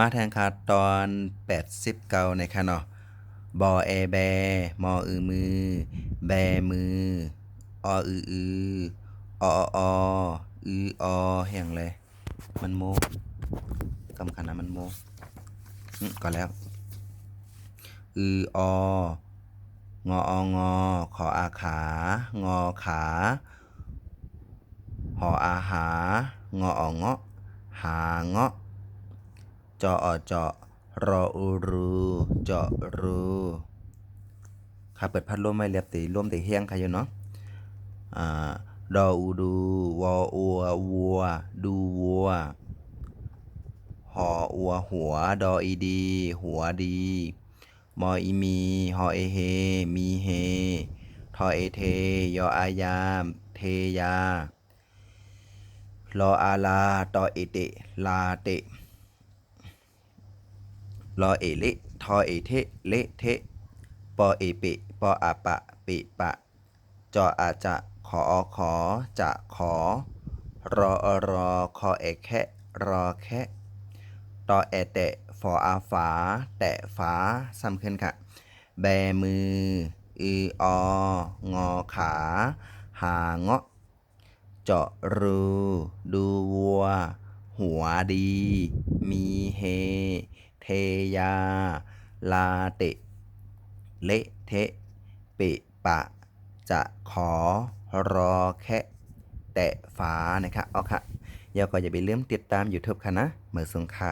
มาแทงคาตอน80เก่าในค่ะเนาะบอแอแบ มออือมือ แบมือ ออืออืออออออืออแห่งเลย มันโมกำคันนะมันโมก่อนแล้ว อือองอองอขออาขา งอขา หออาหา งออเงาะหาเงาะ จออเจาะรออูรูเจาะรูค่ะเปิดพัดลมไว้เรียบตีลมตีเฮียงค่ะอยู่เนาะอ่าดออูดูวออัววัว ดูวัวหออัวหัว ดออีดี หัวดี มออีมี หอเอเฮ มีเฮ ทอเอเท ยออายาม เทยารออาลา ตอเอเต ลาเต รอเอเละทอเอเทเละเทะปอเอเปะปออาปะเปะปะ จออาจะขออขอจะขอ รออรอคอเอแคะรอแคะตอแอแตะฟออาฝา แตะฝาซ้ำขึ้นค่ะ แบมืออือองอขา หาเงาะ เจาะรู ดูวัว หัวดี มีเฮ เทยา ลาเตะเละเทะเปะปะ จะขอรอแค่แตะฝานะครับเอาค่ะเดี๋ยวก็อย่าไปเลืมติดตาม YouTube ค่ะนะเมื่อสงค่ะ